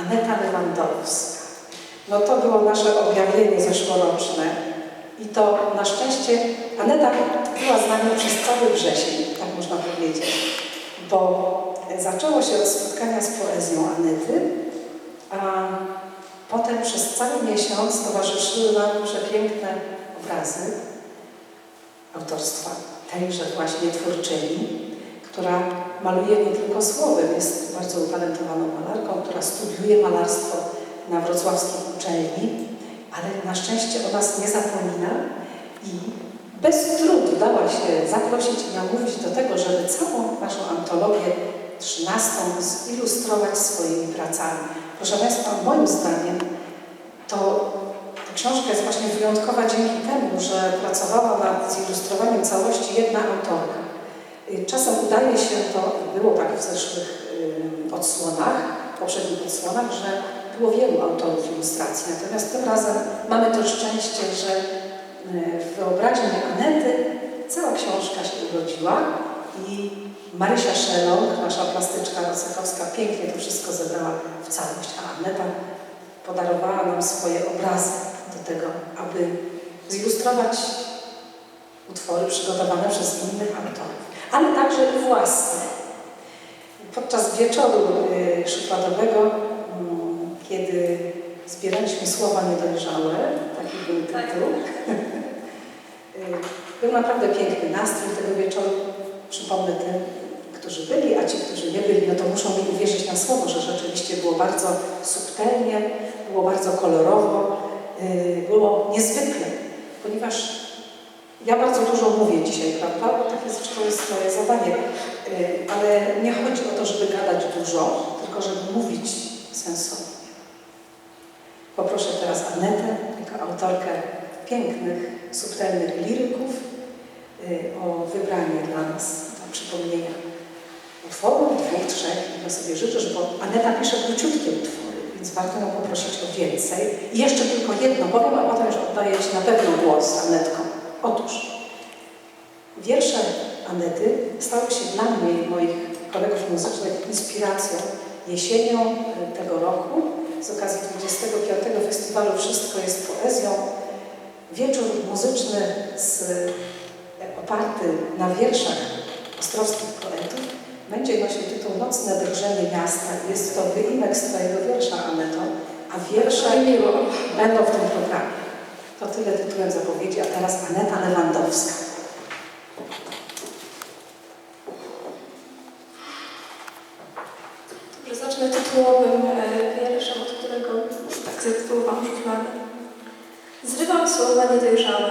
Aneta Lewandowska. No to było nasze objawienie zeszłoroczne. I to na szczęście Aneta była z nami przez cały wrzesień, tak można powiedzieć. Bo zaczęło się od spotkania z poezją Anety, a potem przez cały miesiąc towarzyszyły nam przepiękne obrazy autorstwa tejże właśnie twórczyni, która maluje nie tylko słowem, jest bardzo utalentowaną malarką, która studiuje malarstwo na wrocławskiej uczelni, ale na szczęście o nas nie zapomina i bez trudu dała się zaprosić i namówić do tego, żeby całą naszą antologię trzynastą zilustrować swoimi pracami. Proszę Państwa, moim zdaniem to ta książka jest właśnie wyjątkowa dzięki temu, że pracowała nad zilustrowaniem całości jedna autorka. Czasem udaje się to, było tak w zeszłych odsłonach, poprzednich odsłonach, że było wielu autorów ilustracji. Natomiast tym razem mamy to szczęście, że y, w wyobraźni Anety cała książka się urodziła i Marysia Szelong, nasza plastyczka rosakowska, pięknie to wszystko zebrała w całość, a Aneta podarowała nam swoje obrazy do tego, aby zilustrować utwory przygotowane przez innych autorów, ale także własne. Podczas wieczoru y, szufladowego, mm, kiedy zbieraliśmy słowa niedojrzałe, taki był tytuł, y, był naprawdę piękny nastrój tego wieczoru. Przypomnę tym, którzy byli, a ci, którzy nie byli, no to muszą mi uwierzyć na słowo, że rzeczywiście było bardzo subtelnie, było bardzo kolorowo, yy, było niezwykle, ponieważ ja bardzo dużo mówię dzisiaj, prawda? Bo takie zresztą jest moje zadanie, yy, ale nie chodzi o to, żeby gadać dużo, tylko żeby mówić sensownie. Poproszę teraz Anetę, jako autorkę pięknych, subtelnych liryków, yy, o wybranie dla nas, do przypomnienia utworu, dwóch, trzech, i sobie życzę, że bo Aneta pisze króciutkie utwory, więc warto ją poprosić o więcej. I jeszcze tylko jedno powiem, a potem już oddaję Ci na pewno głos, Anetko. Otóż, wiersze Anety stały się dla mnie i moich kolegów muzycznych inspiracją jesienią e, tego roku z okazji 25. Festiwalu Wszystko jest poezją. Wieczór muzyczny z, e, oparty na wierszach ostrowskich poetów będzie nosił tytuł Nocne drżenie miasta. Jest to wyimek z Twojego wiersza, Aneto, a wiersze będą w tym programie. To tyle tytułem zapowiedzi, a teraz Aneta Lewandowska. Dobrze, zacznę tytułowym e, wierszem, od którego tak zatytułowałam szufladę. Zrywam słowa niedojrzałe.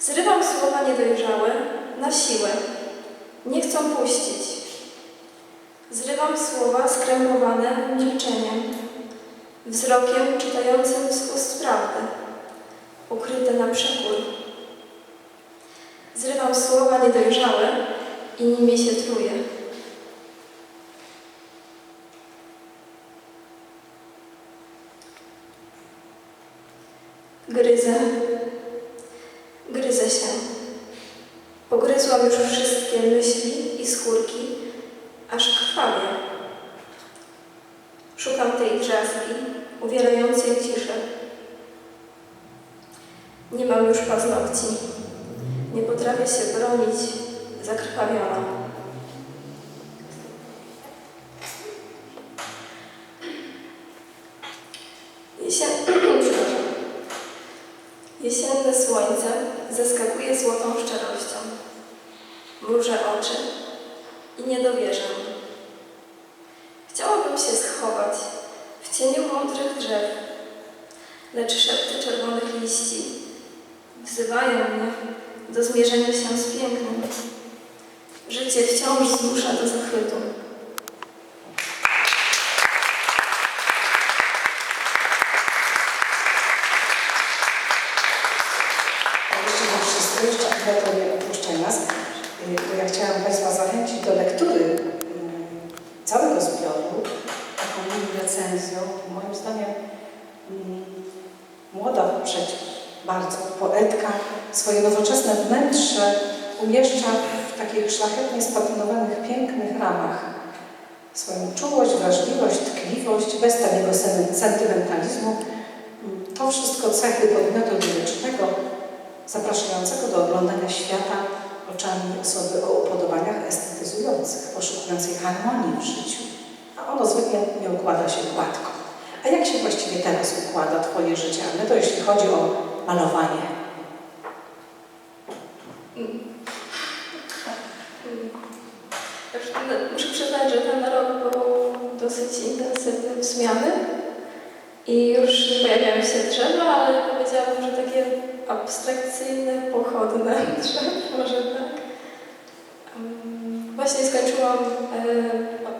Zrywam słowa niedojrzałe na siłę. Nie chcą puścić. Zrywam słowa skrępowane milczeniem, wzrokiem czytającym z ust prawdy, ukryte na przekór. Zrywam słowa niedojrzałe i nimi się truję. Gryzę. Gryzę się. Pogryzłam już wszystkie myśli i skórki, aż krwawię. Szukam tej drzazgi, uwierającej ciszę. Nie mam już paznokci. Nie potrafię się bronić, zakrwawiona. Jesienne słońce zaskakuje złotą szczerością. Mrużę oczy i nie dowierzam. Chciałabym się schować w cieniu mądrych drzew, lecz szepty czerwonych liści wzywają mnie do zmierzenia się z pięknem. Życie wciąż zmusza do zachwytu. Jeszcze nie opuszcza nas, y, bo ja chciałam Państwa zachęcić do lektury y, całego zbioru, taką mini recenzją. Moim zdaniem mm, młoda przecież bardzo poetka swoje nowoczesne wnętrze umieszcza w takich szlachetnie spatynowanych, pięknych ramach. Swoją czułość, wrażliwość, tkliwość bez taniego sen- sentymentalizmu. To wszystko cechy podmiotu lirycznego zapraszającego do oglądania świata oczami osoby o upodobaniach estetyzujących, poszukującej harmonii w życiu. A ono zwykle nie układa się gładko. A jak się właściwie teraz układa Twoje życie, Anneto, jeśli chodzi o malowanie? Już Muszę przyznać, że ten rok był dosyć intensywny w zmiany i już pojawiają się drzewa, ale powiedziałabym, że takie abstrakcyjne, pochodne drzewa, może tak. Właśnie skończyłam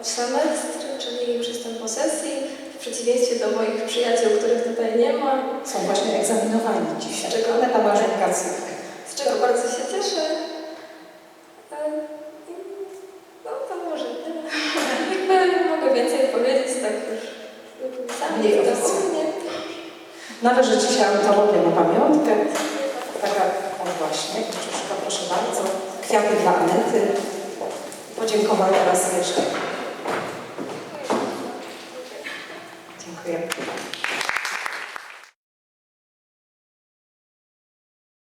e, semestr, czyli przystęp po sesji, w przeciwieństwie do moich przyjaciół, których tutaj nie ma, Są właśnie egzaminowani dzisiaj. Czego? Aneta ma wakacje. z czego bardzo się cieszę. E, No to może tyle. Jakby mogę więcej powiedzieć, tak już sami u mnie. Należy dzisiaj antologię na pamiątkę. Taka, o właśnie, proszę bardzo. Kwiaty dla Anety. Podziękowania raz jeszcze. Thank you.